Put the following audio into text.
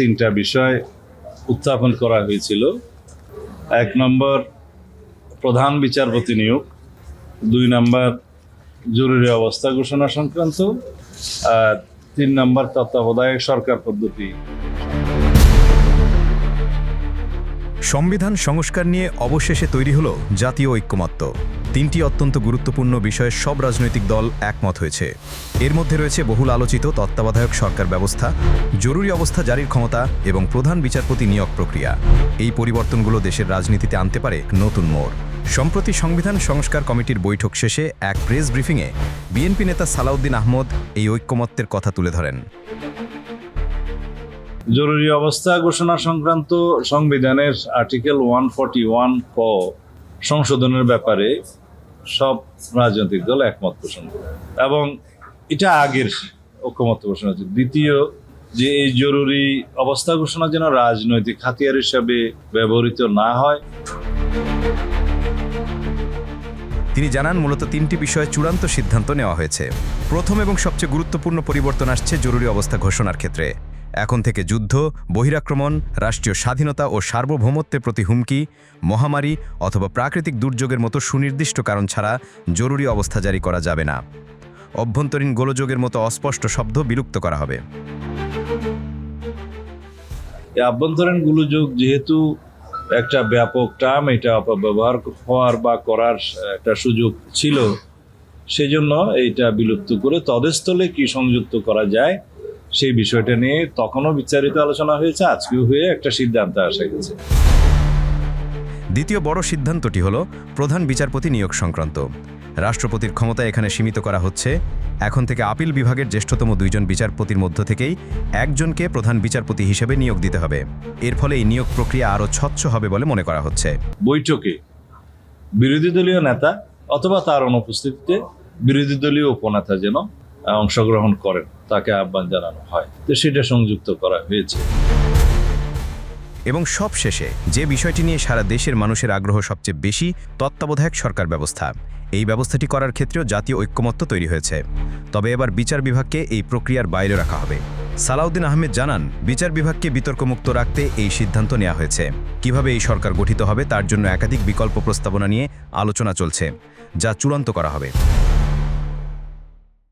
তিনটা বিষয় উত্থাপন করা হয়েছিল। এক নম্বর, প্রধান বিচারপতি নিয়োগ। দুই নম্বর, জরুরি অবস্থা ঘোষণা সংক্রান্ত। আর তিন নম্বর, তত্ত্বাবধায়ক সরকার পদ্ধতি। সংবিধান সংস্কার নিয়ে অবশেষে তৈরি হলো জাতীয় ঐক্যমত্য। তিনটি অত্যন্ত গুরুত্বপূর্ণ বিষয়ে সব রাজনৈতিক দল একমত হয়েছে। এর মধ্যে রয়েছে বহুল আলোচিত তত্ত্বাবধায়ক সরকার ব্যবস্থা, জরুরি অবস্থা জারির ক্ষমতা এবং প্রধান বিচারপতি নিয়োগ প্রক্রিয়া। এই পরিবর্তনগুলো দেশের রাজনীতিতে আনতে পারে নতুন মোড়। সম্প্রতি সংবিধান সংস্কার কমিটির বৈঠক শেষে এক প্রেস ব্রিফিংয়ে বিএনপি নেতা সালাউদ্দিন আহমদ এই ঐক্যমত্যের কথা তুলে ধরেন। জরুরি অবস্থা ঘোষণা সংক্রান্ত সংবিধানের আর্টিকেল ওয়ান ফর্টি ওয়ান ক সংশোধনের ব্যাপারে সব রাজনৈতিক দল একমত পোষণ করে। এবং এটা আগের ঐক্যমত ঘোষণা হচ্ছে দ্বিতীয়, যে এই জরুরি অবস্থা ঘোষণা যেন রাজনৈতিক হাতিয়ার হিসাবে ব্যবহৃত না হয়। তিনি জানান, মূলত তিনটি বিষয়ে চূড়ান্ত সিদ্ধান্ত নেওয়া হয়েছে। প্রথম এবং সবচেয়ে গুরুত্বপূর্ণ পরিবর্তন আসছে জরুরি অবস্থা ঘোষণার ক্ষেত্রে। এখন থেকে যুদ্ধ, বহিরাক্রমণ, রাষ্ট্রীয় স্বাধীনতা ও সার্বভৌমত্বের প্রতি হুমকি, মহামারী অথবা প্রাকৃতিক দুর্যোগের মতো সুনির্দিষ্ট কারণ ছাড়া জরুরি অবস্থা জারি করা যাবে না। অভ্যন্তরীণ গোলযোগের মতো অস্পষ্ট শব্দ বিলুপ্ত করা হবে। আভ্যন্তরীণ গোলযোগ যেহেতু একটা ব্যাপক টার্ম, এটা অপব্যবহার হওয়ার বা করার একটা সুযোগ ছিল, সেজন্য এইটা বিলুপ্ত করে তদস্থলে কি সংযুক্ত করা যায় সেই বিষয়টা নিয়ে তখনও বিস্তারিত আলোচনা হয়েছে আজকেও হয়ে একটা সিদ্ধান্ত আসা গেছে। দ্বিতীয় বড় সিদ্ধান্তটি হল প্রধান বিচারপতি নিয়োগ সংক্রান্ত। রাষ্ট্রপতির ক্ষমতা এখানে সীমিত করা হচ্ছে। এখন থেকে আপিল বিভাগের জ্যেষ্ঠতম দুইজন বিচারপতির মধ্য থেকেই একজনকে প্রধান বিচারপতি হিসেবে নিয়োগ দিতে হবে। এর ফলে এই নিয়োগ প্রক্রিয়া আরও স্বচ্ছ হবে বলে মনে করা হচ্ছে। বৈঠকে বিরোধী দলীয় নেতা অথবা তার অনুপস্থিতিতে বিরোধী দলীয় উপনেতা যেন অংশগ্রহণ করেন, তাকে আহ্বান জানানো হয়। তো সেটা সংযুক্ত করা হয়েছে। এবং সব শেষে যে বিষয়টি নিয়ে সারা দেশের মানুষের আগ্রহ সবচেয়ে বেশি, তত্ত্বাবধায়ক সরকার ব্যবস্থা। এই ব্যবস্থাটি করার ক্ষেত্রেও জাতীয় ঐক্যমত্য তৈরি হয়েছে। তবে এবার বিচার বিভাগকে এই প্রক্রিয়ার বাইরে রাখা হবে। সালাউদ্দিন আহমেদ জানান, বিচার বিভাগকে বিতর্কমুক্ত রাখতে এই সিদ্ধান্ত নেওয়া হয়েছে। কীভাবে এই সরকার গঠিত হবে তার জন্য একাধিক বিকল্প প্রস্তাবনা নিয়ে আলোচনা চলছে, যা চূড়ান্ত করা হবে।